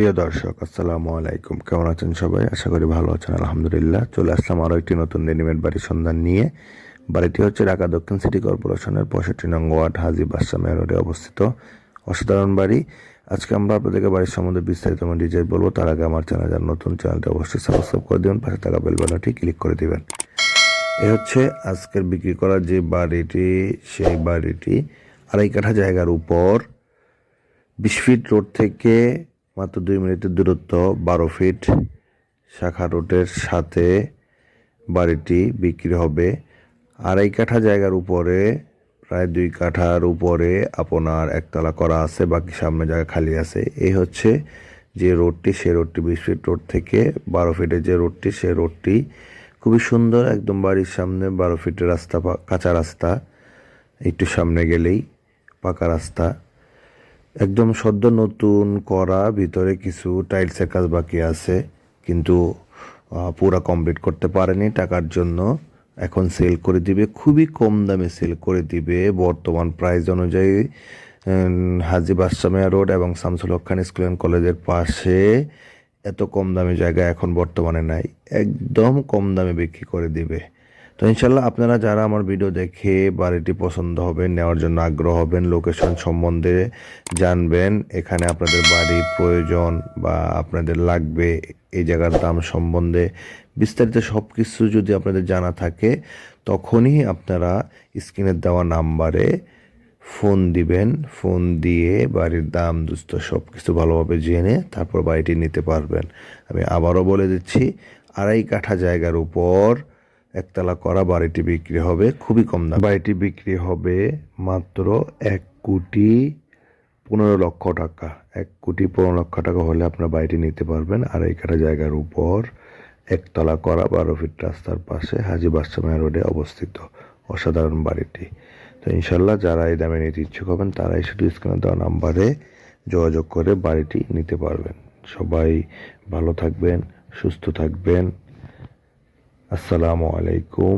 প্রিয় দর্শক, আসসালামু আলাইকুম। কেমন আছেন সবাই? আশা করি ভালো আছেন, আলহামদুলিল্লাহ। চলে আসলাম আরও একটি নতুন রেডিমেড বাড়ির সন্ধান নিয়ে। বাড়িটি হচ্ছে ঢাকা দক্ষিণ সিটি কর্পোরেশনের পঁয়ষট্টি নং ওয়ার্ড, হাজি বাদশাহ মেয়র রোডে অবস্থিত। অসাধারণ বাড়ি। আজকে আমরা আপনাদেরকে বাড়ির সম্বন্ধে বিস্তারিত আমি ডিজাইন বলব। তার আগে আমার চ্যানেল নতুন চ্যানেলটি অবশ্যই সাবস্ক্রাইব করে দেবেন, পাশে থাকা বেল বাটনটি ক্লিক করে দিবেন। এ হচ্ছে আজকের বিক্রি করা যে বাড়িটি, সেই বাড়িটি আড়াই কাঠা জায়গার উপর বিশ ফিট রোড থেকে মাত্র দুই মিনিটের দূরত্ব, বারো ফিট শাখা রোডের সাথে বাড়িটি বিক্রি হবে। আড়াই কাঠা জায়গার উপরে, প্রায় দুই কাঠার উপরে আপনার একতলা করা আছে, বাকি সামনে জায়গা খালি আছে। এই হচ্ছে যে রোডটি সে রোডটি বিশ ফিট রোড থেকে বারো ফিটের যে রোডটি সে রোডটি খুবই সুন্দর, একদম বাড়ির সামনে বারো ফিটের রাস্তা কাঁচা রাস্তা। একটু সামনে গেলেই পাকা রাস্তা। একদম সদ্য নতুন করা, ভিতরে কিছু টাইলসের কাজ বাকি আছে, কিন্তু পুরা কমপ্লিট করতে পারেনি। টাকার জন্য এখন সেল করে দিবে, খুবই কম দামে সেল করে দিবে। বর্তমান প্রাইস অনুযায়ী হাজি বাদশামিয়া রোড এবং শামসুল খান স্কুল অ্যান্ড কলেজের পাশে এত কম দামি জায়গা এখন বর্তমানে নাই। একদম কম দামে বিক্রি করে দিবে। তো ইনশাল্লাহ আপনারা যারা আমার ভিডিও দেখে বাড়িটি পছন্দ হবে নেওয়ার জন্য আগ্রহ হবেন লোকেশন সম্বন্ধে জানবেন, এখানে আপনাদের বাড়ি, প্রয়োজন বা আপনাদের লাগবে, এই জায়গার দাম সম্বন্ধে বিস্তারিত সব কিছু যদি আপনাদের জানা থাকে, তখনই আপনারা স্ক্রিনের দেওয়া নাম্বারে ফোন দিবেন। ফোন দিয়ে বাড়ির দাম দুস্থ সব কিছু ভালোভাবে জেনে তারপর বাড়িটি নিতে পারবেন। আমি আবারও বলে দিচ্ছি, আড়াই কাঠা জায়গার উপর একতলা করা বাড়িটি বিক্রি হবে, খুবই কম দাম। বাড়িটি বিক্রি হবে মাত্র এক কোটি পনেরো লক্ষ টাকা। এক কোটি পনেরো লক্ষ টাকা হলে আপনার বাড়িটি নিতে পারবেন। আড়াই কাঠা জায়গার উপর একতলা করা বারো ফিট রাস্তার পাশে হাজি বাদশামায়া রোডে অবস্থিত অসাধারণ বাড়িটি। তো ইনশাল্লাহ যারা এই দামে নিতে ইচ্ছুক হবেন, তারাই শুধু স্ক্রিনে দেওয়া নাম্বারে যোগাযোগ করে বাড়িটি নিতে পারবেন। সবাই ভালো থাকবেন, সুস্থ থাকবেন। আসসালামু আলাইকুম।